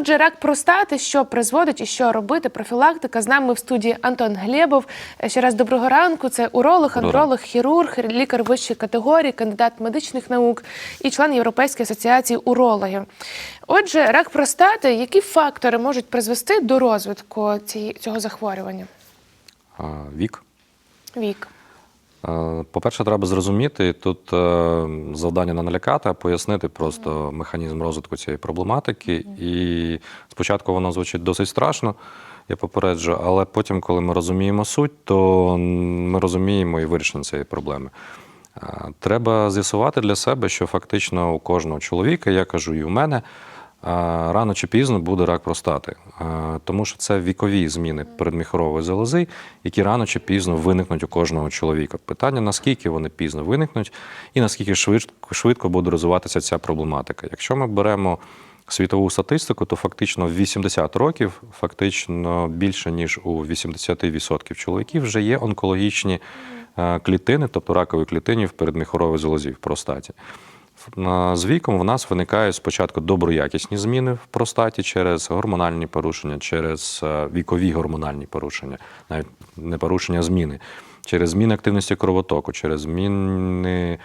Отже, рак простати, що призводить і що робити, профілактика. З нами в студії Антон Глєбов. Е, Ще раз доброго ранку. Це уролог, андролог, хірург, лікар вищої категорії, кандидат медичних наук і член Європейської асоціації урологів. Отже, рак простати, які фактори можуть призвести до розвитку цього захворювання? Вік. Вік. Е, По-перше, треба зрозуміти тут е, завдання не налякати, а пояснити просто механізм розвитку цієї проблематики. І спочатку воно звучить досить страшно, я попереджу, але потім, коли ми розуміємо суть, то ми розуміємо і вирішення цієї проблеми. Е, Треба з'ясувати для себе, що фактично у кожного чоловіка, я кажу, і у мене. Рано чи пізно буде рак простати, тому що це вікові зміни передміхорової залози, які рано чи пізно виникнуть у кожного чоловіка. Питання, наскільки вони пізно виникнуть, і наскільки швидко, швидко буде розвиватися ця проблематика. Якщо ми беремо світову статистику, то фактично в 80 років, фактично більше ніж у 80% чоловіків вже є онкологічні е, клітини, тобто ракові клітини в передміхоровій залозі в простаті. З віком в нас виникають спочатку доброякісні зміни в простаті через гормональні порушення, через е, вікові гормональні порушення, навіть не порушення зміни, через зміни активності кровотоку, через зміни е,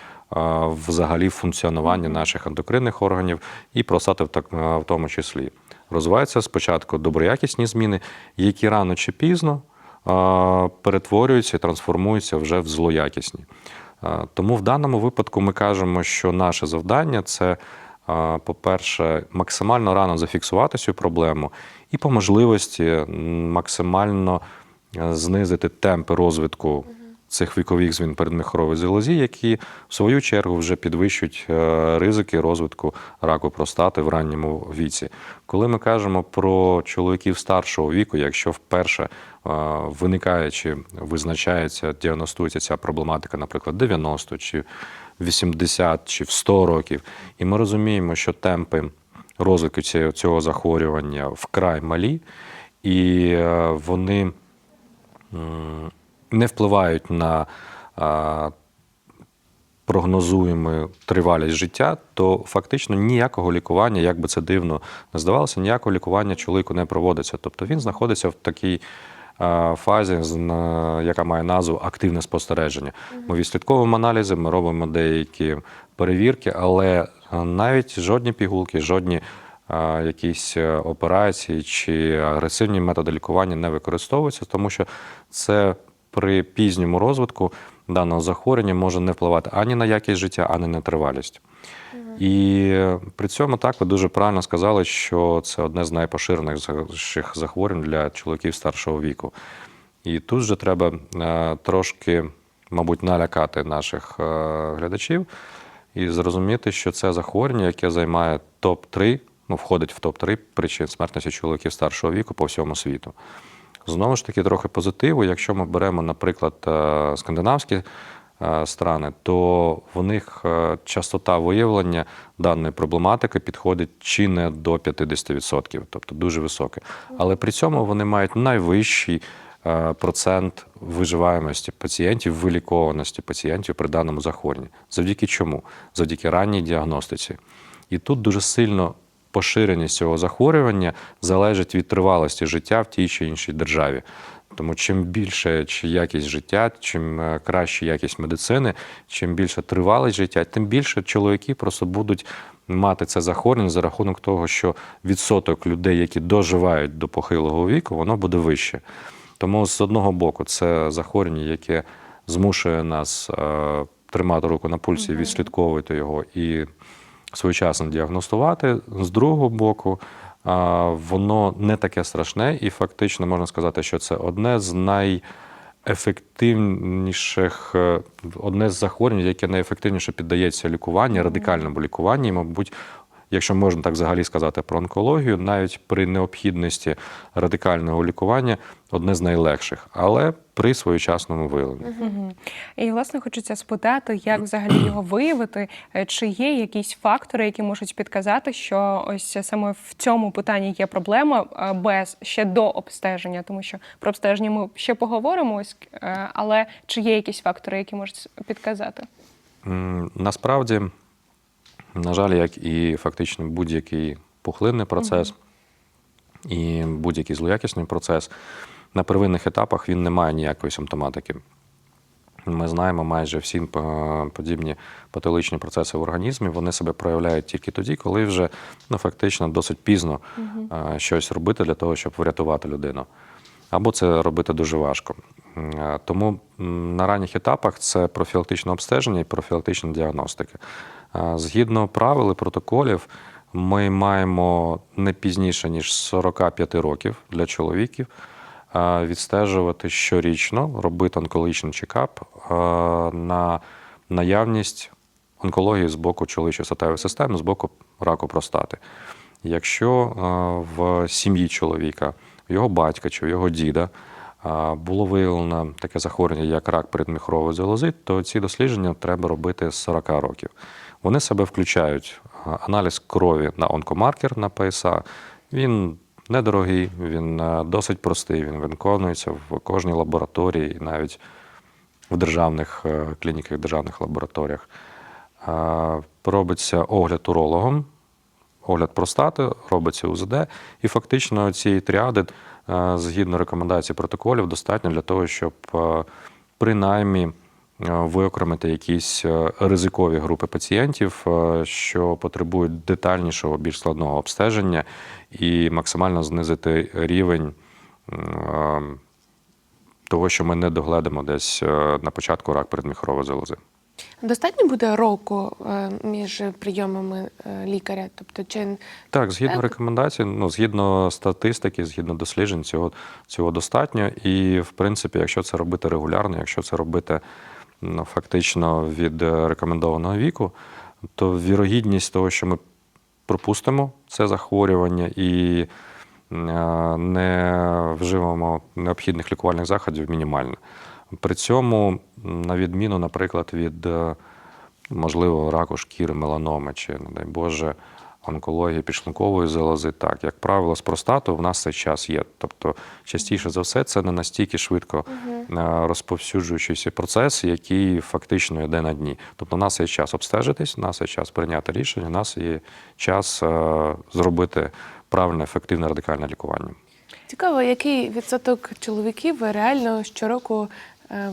взагалі функціонування наших ендокринних органів і простати в так- е, в тому числі. Розвиваються спочатку доброякісні зміни, які рано чи пізно перетворюються і трансформуються вже в злоякісні. Е, Тому в даному випадку ми кажемо, що наше завдання це, е, по-перше, максимально рано зафіксувати цю проблему і по можливості максимально е, знизити темпи розвитку цих вікових змін передміхорової залозі, які в свою чергу вже підвищують е, ризики розвитку раку простати в ранньому віці. Коли ми кажемо про чоловіків старшого віку, якщо вперше е, виникає чи визначається, діагностується ця проблематика, наприклад, 90 чи 80 чи в 100 років, і ми розуміємо, що темпи розвитку цього, захворювання вкрай малі, і е, вони не впливають на а, прогнозуємо тривалість життя, то фактично ніякого лікування, як би це дивно не здавалося, ніякого лікування чоловіку не проводиться. Тобто він знаходиться в такій а, фазі, яка має назву активне спостереження. Ми відслідковуємо аналізи, ми робимо деякі перевірки, але навіть жодні пігулки, жодні якісь е, операції чи агресивні методи лікування не використовуються, тому що це при пізньому розвитку даного захворювання може не впливати ані на якість життя, ані на тривалість. І при цьому так ви дуже правильно сказали, що це одне з найпоширеніших захворювань для чоловіків старшого віку. І тут же треба е, трошки, мабуть, налякати наших е, глядачів і зрозуміти, що це захворювання, яке займає топ-3, ну, входить в топ-3 причин смертності чоловіків старшого віку по всьому світу. Знову ж таки, трохи позитиву. Якщо ми беремо, наприклад, е, скандинавські е, страни, то в них е, частота виявлення даної проблематики підходить чи не до 50%, тобто дуже високе. Але при цьому вони мають найвищий процент виживаємості пацієнтів, вилікованості пацієнтів при даному захворюванні. Завдяки чому? Завдяки ранній діагностиці. І тут дуже сильно поширеність цього захворювання залежить від тривалості життя в тій чи іншій державі. Тому чим більше чи якість життя, чим е, краще якість медицини, чим більше тривалість життя, тим більше чоловіки просто будуть мати це захворювання за рахунок того, що відсоток людей, які доживають до похилого віку, воно буде вище. Тому з одного боку, це захворювання, яке змушує нас е, тримати руку на пульсі, відслідковувати його і своєчасно діагностувати. З другого боку, воно не таке страшне, і фактично можна сказати, що це одне з найефективніших, е, одне з захворювань, яке найефективніше піддається лікуванню, радикальному лікуванню, і, мабуть. Якщо можна так взагалі сказати про онкологію, навіть при необхідності радикального лікування одне з найлегших, але при своєчасному виявленні. І власне хочеться спитати, як взагалі його виявити, Е, чи є якісь фактори, які можуть підказати, що ось саме в цьому питанні є проблема е, без ще до обстеження, тому що про обстеження ми ще поговоримо, ось, е, але чи є якісь фактори, які можуть підказати? Насправді, на жаль, як і фактично будь-який пухлинний процес, і будь-який злоякісний процес на первинних етапах він не має ніякої симптоматики. Ми знаємо майже всі е, подібні патологічні процеси в організмі. Вони себе проявляють тільки тоді, коли вже ну, фактично досить пізно е, щось робити для того, щоб врятувати людину. Або це робити дуже важко. Е, Тому на ранніх етапах це профілактичне обстеження і профілактична діагностика. Згідно правил і протоколів, ми маємо не пізніше ніж 45 років для чоловіків відстежувати щорічно, робити онкологічний чекап на наявність онкології з боку чоловічої статевої системи, з боку раку простати. Якщо в сім'ї чоловіка, в його батька чи в його діда було виявлено таке захворювання, як рак передміхрової залози, то ці дослідження треба робити з 40 років. Вони себе включають е, аналіз крові на онкомаркер на ПСА. Він недорогий, він е, досить простий, він виконується в кожній лабораторії, навіть в державних е, клініках, державних лабораторіях. Робиться огляд урологом, огляд простати, робиться УЗД, і фактично цієї тріади, згідно рекомендацій протоколів, достатньо для того, щоб принаймні виокремити якісь е, ризикові групи пацієнтів, е, що потребують детальнішого, більш складного обстеження, і максимально знизити рівень. е, Того, що ми не догледимо десь е, на початку рак передміхорової залози. Достатньо буде року е, між прийомами е, лікаря? Тобто, чи Так, згідно рекомендацій, ну згідно статистики, згідно досліджень, цього, цього достатньо. І, в принципі, якщо це робити регулярно, якщо це робити фактично від е, рекомендованого віку, то вірогідність того, що ми пропустимо це захворювання і е, не вживемо необхідних лікувальних заходів, мінімальна. При цьому, на відміну, наприклад, від е, можливо раку шкіри, меланоми чи, не дай Боже, онкології підшлункової залози, так, як правило, з простатою в нас цей час є. Тобто, частіше за все, це не настільки швидко е, розповсюджуючийся процес, який фактично йде на дні. Тобто, у нас є час обстежитись, у нас є час прийняти рішення, у нас є час е, зробити правильне, ефективне радикальне лікування. цікаво, який відсоток чоловіків реально щороку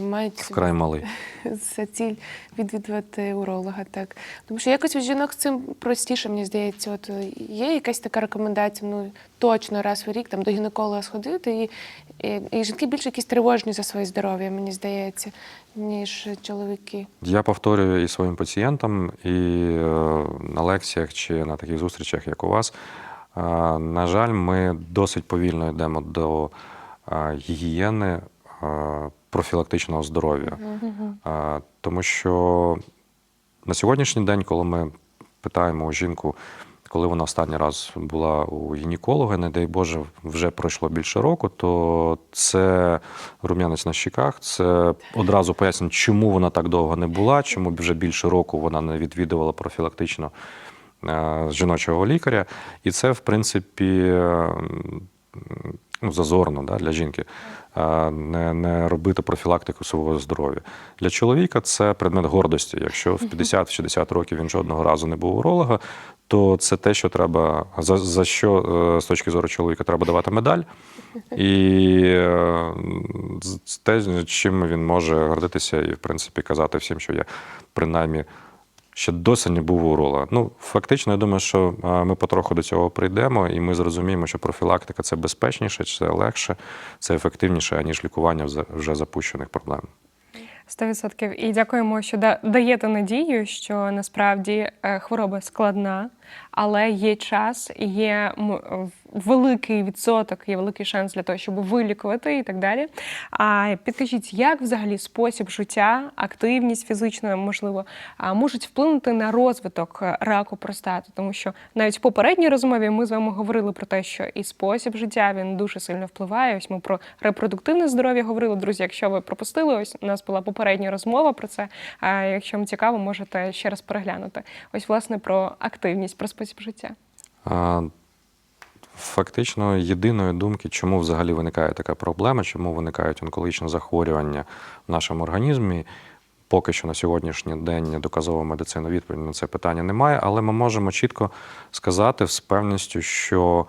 мають Вкрай малий. за ціль відвідувати уролога? Так тому що якось у жінок з цим простіше, мені здається. От е, є якась така рекомендація, ну точно раз в рік там до гінеколога сходити, і, і, і жінки більше якісь тривожні за своє здоров'я, мені здається, ніж чоловіки. Я повторюю і своїм пацієнтам, і е, на лекціях чи на таких зустрічах, як у вас. Е, На жаль, ми досить повільно йдемо до е, гігієни е, профілактичного здоров'я. Е, Тому що на сьогоднішній день, коли ми питаємо у жінку, коли вона останній раз була у гінеколога, не дай Боже, вже пройшло більше року, то це рум'янець на щіках, це одразу пояснює, чому вона так довго не була, чому вже більше року вона не відвідувала профілактично е, жіночого лікаря. І це, в принципі, ну, зазорно да, для жінки не, не робити профілактику свого здоров'я. Для чоловіка це предмет гордості. Якщо в 50-60 років він жодного разу не був уролога, то це те, що треба, за, за що е, з точки зору чоловіка треба давати медаль. І е, те, чим він може гордитися і, в принципі, казати всім, що я принаймні ще досі не був у рола. Ну, фактично, я думаю, що е, ми потроху до цього прийдемо, і ми зрозуміємо, що профілактика це безпечніше, це легше, це ефективніше, аніж лікування вже- запущених проблем. 100%. І дякуємо, що даєте надію, що насправді е, хвороба складна, але є час, є великий відсоток, є великий шанс для того, щоб вилікувати і так далі. А підкажіть, як взагалі спосіб життя, активність фізична, можливо, можуть вплинути на розвиток раку простати? Тому що навіть в попередній розмові ми з вами говорили про те, що і спосіб життя він дуже сильно впливає. Ось ми про репродуктивне здоров'я говорили. Друзі, якщо ви пропустили, ось у нас була попередня розмова про це. А якщо вам цікаво, можете ще раз переглянути. Ось, власне, про активність, про спосіб життя. А, Фактично, єдиної думки, чому взагалі виникає така проблема, чому виникають онкологічні захворювання в нашому організмі. Поки що на сьогоднішній день доказова медицина відповіді на це питання немає, але ми можемо чітко сказати з певністю, що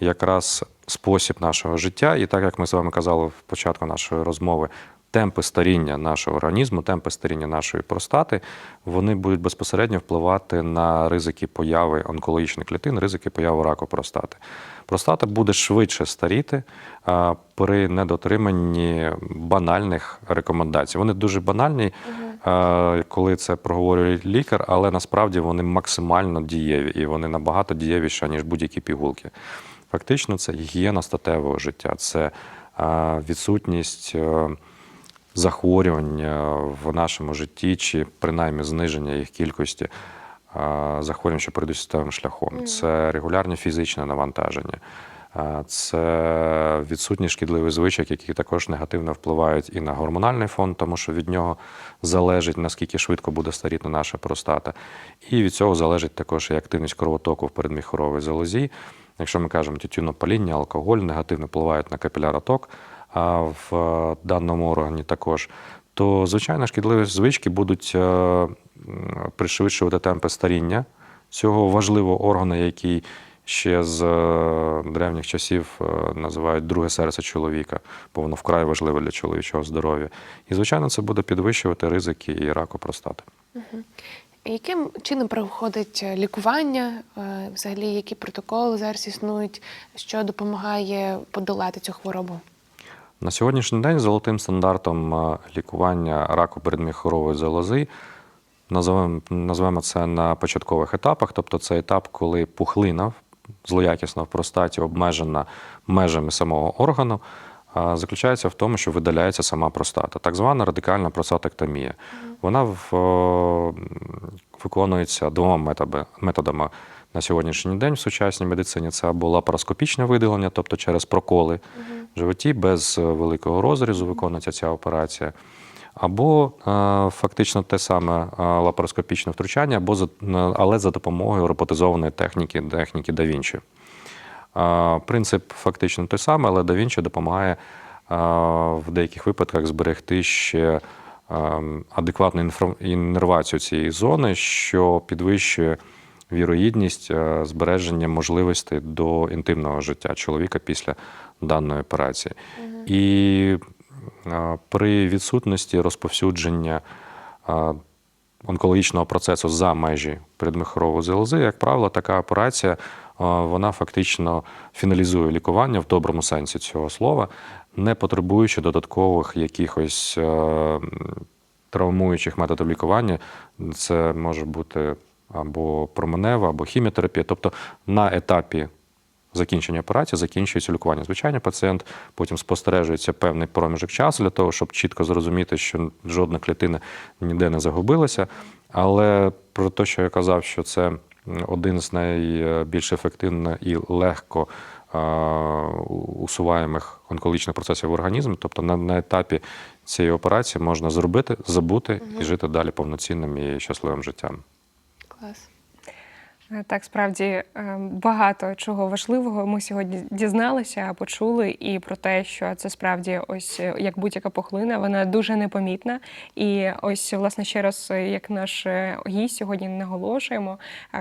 якраз спосіб нашого життя. І так як ми з вами казали в початку нашої розмови, темпи старіння нашого організму, темпи старіння нашої простати, вони будуть безпосередньо впливати на ризики появи онкологічних клітин, ризики появи раку простати. Простата буде швидше старіти при недотриманні банальних рекомендацій. Вони дуже банальні, коли це проговорює лікар, але насправді вони максимально дієві і вони набагато дієвіші, ніж будь-які пігулки. Фактично, це гігієна статевого життя, це відсутність. Захворювань в нашому житті, чи принаймні зниження їх кількості захворювань, що прийдуть статевим шляхом. Це регулярне фізичне навантаження. Це відсутність шкідливих звичок, які також негативно впливають і на гормональний фон, тому що від нього залежить наскільки швидко буде старіти наша простата. І від цього залежить також і активність кровотоку в передміхоровій залозі. Якщо ми кажемо тютюнопаління, алкоголь негативно впливають на капіляроток, в е, даному органі також, то звичайно шкідливі звички будуть е, пришвидшувати темпи старіння цього важливого органу, який ще з е, древніх часів називають друге серце чоловіка, бо воно вкрай важливе для чоловічого здоров'я. І, звичайно, це буде підвищувати ризики і раку простати. Яким чином проходить лікування? Взагалі, які протоколи зараз існують, що допомагає подолати цю хворобу? На сьогоднішній день золотим стандартом е, лікування раку передміхорової залози називаємо, назвемо це на початкових етапах, тобто це етап, коли пухлина злоякісна в простаті обмежена межами самого органу, заключається в тому, що видаляється сама простата, так звана радикальна простатектомія. Вона в, виконується двома методами на сьогоднішній день в сучасній медицині. Це або лапароскопічне видалення, тобто через проколи в животі без е, великого розрізу виконується ця операція. Або е, фактично те саме е, лапароскопічне втручання, або але за допомогою роботизованої техніки, техніки да Вінчі. Принцип фактично той самий, але да Вінчі допомагає в деяких випадках зберегти ще е, адекватну іннервацію цієї зони, що підвищує вірогідність е, збереження можливостей до інтимного життя чоловіка після даної операції. І е, при відсутності розповсюдження е, онкологічного процесу за межі передмихорової залози, як правило, така операція вона фактично фіналізує лікування в доброму сенсі цього слова, не потребуючи додаткових якихось травмуючих методів лікування. Це може бути або променева, або хіміотерапія. Тобто на етапі закінчення операції закінчується лікування. Звичайно, пацієнт потім спостережується певний проміжок часу для того, щоб чітко зрозуміти, що жодна клітина ніде не загубилася. Але про те, що я казав, що це один з найбільш ефективних і легко усуваємих онкологічних процесів в організмі, тобто на, на етапі цієї операції можна зробити, забути і жити далі повноцінним і щасливим життям. Yes. Е, Так, справді е, багато чого важливого ми сьогодні дізналися, почули, і про те, що це справді ось е, як будь-яка пухлина, вона дуже непомітна. І ось, власне, ще раз, як наш гість сьогодні наголошуємо,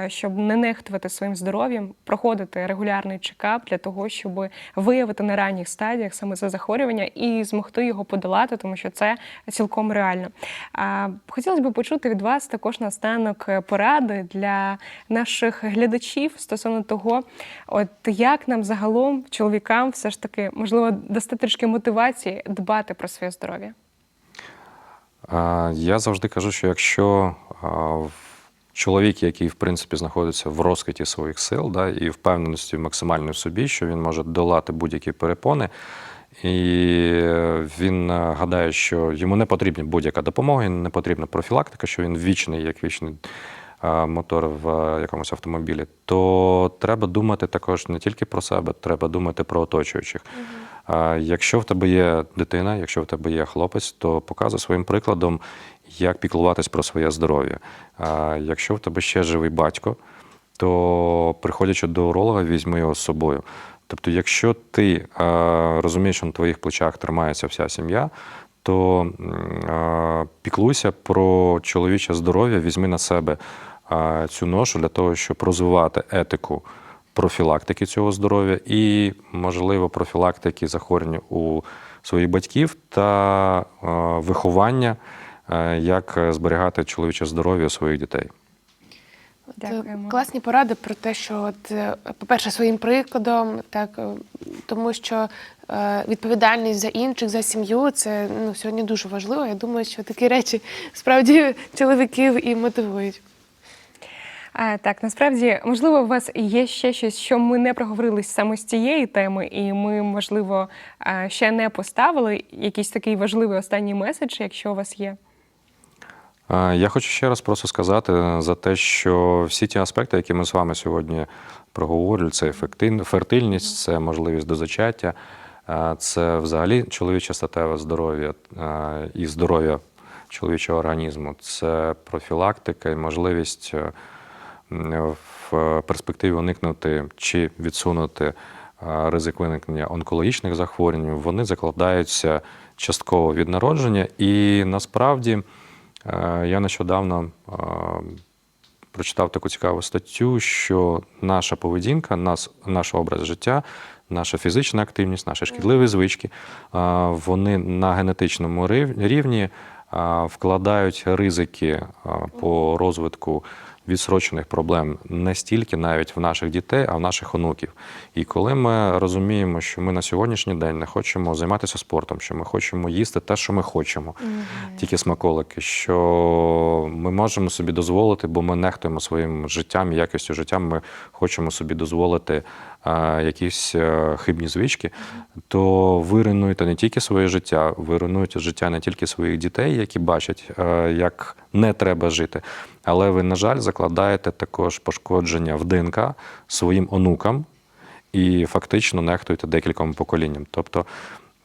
щоб не нехтувати своїм здоров'ям, проходити регулярний чекап для того, щоб виявити на ранніх стадіях саме це захворювання і змогти його подолати, тому що це цілком реально. Хотілося б почути від вас також наостанок е, поради для наших глядачів стосовно того, от як нам загалом, чоловікам, все ж таки, можливо, дасти трішки мотивації дбати про своє здоров'я. Я завжди кажу, що якщо чоловік, який в принципі знаходиться в розквіті своїх сил, да, і впевненості максимальної в собі, що він може долати будь-які перепони, і він е, гадає, що йому не потрібна будь-яка допомога, не потрібна профілактика, що він вічний, як вічний мотор в е, якомусь автомобілі, то треба думати також не тільки про себе, треба думати про оточуючих. А Якщо в тебе є дитина, якщо в тебе є хлопець, то показуй своїм прикладом, як піклуватись про своє здоров'я. Якщо в тебе ще живий батько, то приходячи до уролога, візьми його з собою. Тобто, якщо ти е, розумієш, що на твоїх плечах тримається вся сім'я, то е, піклуйся про чоловіче здоров'я, візьми на себе е, цю ношу для того, щоб розвивати етику профілактики цього здоров'я і, можливо, профілактики захворювань у своїх батьків та виховання, е, як зберігати чоловіче здоров'я у своїх дітей. Дякуємо. е, Класні поради про те, що, от, е, по-перше, своїм прикладом, так, тому що е, відповідальність за інших, за сім'ю це ну, сьогодні дуже важливо. Я думаю, що такі речі справді чоловіків і мотивують. Так, насправді, можливо, у вас є ще щось, що ми не проговорили саме з цієї теми, і ми, можливо, ще не поставили якийсь такий важливий останній меседж, якщо у вас є. Я хочу ще раз просто сказати за те, що всі ті аспекти, які ми з вами сьогодні проговорили, це ефективна фертильність, це можливість до зачаття, це взагалі чоловіче статеве здоров'я і здоров'я чоловічого організму, це профілактика і можливість е, в перспективі уникнути чи відсунути е, ризик виникнення онкологічних захворювань. Вони закладаються частково від народження, і насправді. Е, Я нещодавно е, прочитав таку цікаву статтю, що наша поведінка, наш образ життя, наша фізична активність, наші шкідливі звички, вони на генетичному рівні вкладають ризики по розвитку відсрочених проблем не стільки навіть в наших дітей, а в наших онуків. І коли ми розуміємо, що ми на сьогоднішній день не хочемо займатися спортом, що ми хочемо їсти те, що ми хочемо, тільки смаколики, що ми можемо собі дозволити, бо ми нехтуємо своїм життям, якістю життя, ми хочемо собі дозволити якісь е, хибні звички, то ви руйнуєте не тільки своє життя, ви руйнуєте життя не тільки своїх дітей, які бачать, е, як не треба жити, але ви, на жаль, закладаєте також пошкодження в ДНК своїм онукам і фактично нехтуєте декільком поколінням. Тобто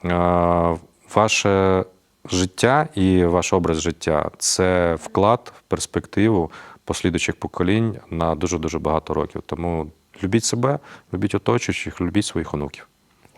е, ваше життя і ваш образ життя це вклад в перспективу послідуючих поколінь на дуже дуже багато років. Тому любіть себе, любіть оточуючих, любіть своїх онуків.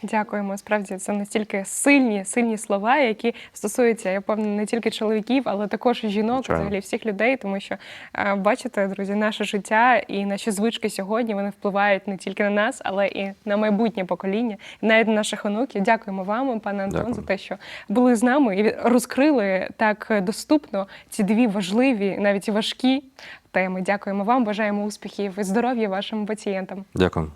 Дякуємо. Справді це настільки сильні, сильні слова, які стосуються, я певна, не тільки чоловіків, але також і жінок, Звичайно. взагалі всіх людей. Тому що е, бачите, друзі, наше життя і наші звички сьогодні вони впливають не тільки на нас, але і на майбутнє покоління, і навіть на наших онуків. Дякуємо вам, пане Антон, Дякую. за те, що були з нами і розкрили так доступно ці дві важливі, навіть і важкі теми. Дякуємо вам. Бажаємо успіхів і здоров'я вашим пацієнтам. Дякую.